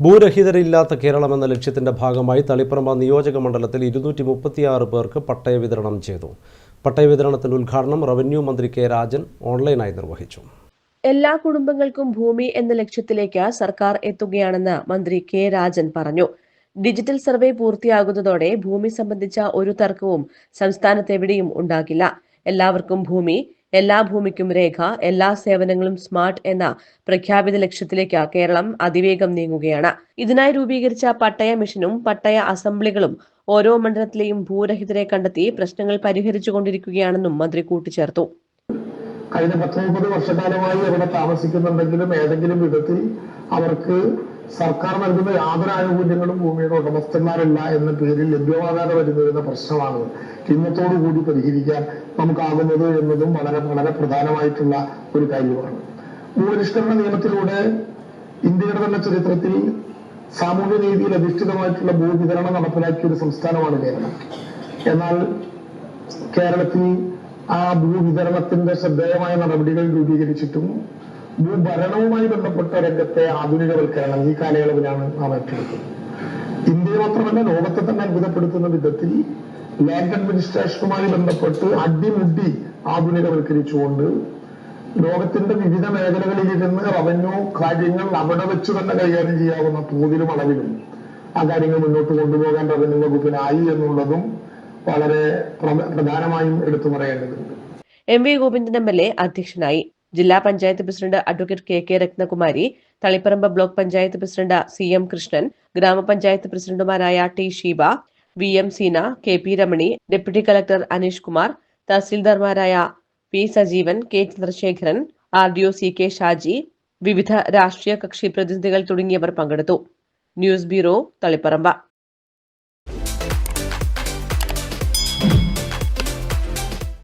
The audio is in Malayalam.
ഭൂരഹിതരില്ലാത്ത കേരളം എന്ന ലക്ഷ്യത്തിന്റെ ഭാഗമായി തളിപ്പറമ്പ നിയോജക മണ്ഡലത്തിൽ ഇരുന്നൂറ്റി മുപ്പത്തിയാറ് പേർക്ക് പട്ടയ വിതരണം ചെയ്തു. പട്ടയ വിതരണത്തിന്റെ ഉദ്ഘാടനം റവന്യൂ മന്ത്രി കെ രാജൻ ഓൺലൈനായി നിർവഹിച്ചു. എല്ലാ കുടുംബങ്ങൾക്കും ഭൂമി എന്ന ലക്ഷ്യത്തിലേക്ക് സർക്കാർ എത്തുകയാണെന്ന് മന്ത്രി കെ രാജൻ പറഞ്ഞു. ഡിജിറ്റൽ സർവേ പൂർത്തിയാകുന്നതോടെ ഭൂമി സംബന്ധിച്ച ഒരു തർക്കവും സംസ്ഥാനത്തെവിടെയും ഉണ്ടാകില്ല. എല്ലാവർക്കും ഭൂമി എല്ലാ ഭൂമിക്കും രേഖ എല്ലാ സേവനങ്ങളും സ്മാർട്ട് എന്ന പ്രഖ്യാപിത ലക്ഷ്യത്തിലേക്ക് കേരളം അതിവേഗം നീങ്ങുകയാണ്. ഇതിനായി രൂപീകരിച്ച പട്ടയ മിഷനും പട്ടയ അസംബ്ലികളും ഓരോ മണ്ഡലത്തിലെയും ഭൂരഹിതരെ കണ്ടെത്തി പ്രശ്നങ്ങൾ പരിഹരിച്ചു കൊണ്ടിരിക്കുകയാണെന്നും മന്ത്രി കൂട്ടിച്ചേർത്തു. കഴിഞ്ഞ പത്ത് മുപ്പത് വർഷക്കാലമായി അവിടെ താമസിക്കുന്നുണ്ടെങ്കിലും ഏതെങ്കിലും വിധത്തിൽ അവർക്ക് സർക്കാർ നൽകുന്ന യാതൊരു ആനുകൂല്യങ്ങളും ഭൂമിയുടെ ഉടമസ്ഥന്മാരല്ല എന്ന പേരിൽ ലഭ്യമാകാതെ വരുന്ന പ്രശ്നമാണ്. ഇന്നത്തോടു കൂടി പരിഹരിക്കാൻ നമുക്കാകുന്നത് എന്നതും വളരെ വളരെ പ്രധാനമായിട്ടുള്ള ഒരു കാര്യമാണ്. ഭൂപരിഷ്കരണ നിയമത്തിലൂടെ ഇന്ത്യയുടെ തന്നെ ചരിത്രത്തിൽ സാമൂഹ്യ നീതിയിൽ അധിഷ്ഠിതമായിട്ടുള്ള ഭൂവിതരണം നടപ്പിലാക്കിയ ഒരു സംസ്ഥാനമാണ് കേരളം. എന്നാൽ കേരളത്തിൽ ആ ഭൂവിതരണത്തിന്റെ ശ്രദ്ധേയമായ നടപടികൾ രൂപീകരിച്ചിട്ടും ഭൂഭരണവുമായി ബന്ധപ്പെട്ട രംഗത്തെ ആധുനികവൽക്കരണം ഈ കാലയളവിലാണ് നാം ഏറ്റെടുത്തത് ഇന്ത്യയെ മാത്രമല്ല ലോകത്തെ തന്നെ അത്ഭുതപ്പെടുത്തുന്ന വിധത്തിൽ ലാൻഡ് അഡ്മിനിസ്ട്രേഷനുമായി ബന്ധപ്പെട്ട് അടിമുടി ആധുനികവൽക്കരിച്ചുകൊണ്ട് ലോകത്തിന്റെ വിവിധ മേഖലകളിൽ ഇരുന്ന് റവന്യൂ കാര്യങ്ങൾ അവിടെ വെച്ച് തന്നെ കൈകാര്യം ചെയ്യാവുന്ന തോതിലും അളവിലും ആ കാര്യങ്ങൾ മുന്നോട്ട് കൊണ്ടുപോകാൻ റവന്യൂ വകുപ്പിനായി എന്നുള്ളതും വളരെ പ്രധാനമായും എടുത്തു പറയേണ്ടതുണ്ട്. M V Govindan M L A അധ്യക്ഷനായി ജില്ലാ panchayat president advocate K K Ratnakumari Taliparamba block panchayat president C M Krishnan ഗ്രാമപഞ്ചായത്ത് പ്രസിഡന്റുമാരായ T Sheeba V M Seena K P Ramani deputy collector Aneesh Kumar തഹസീൽദാർമാരായ P Sajeevan K Chandrasekharan R D O C K Shaji വിവിധ രാഷ്ട്രീയ കക്ഷി പ്രതിനിധികൾ തുടങ്ങിയവർ പങ്കെടുത്തു. News bureau Taliparamba.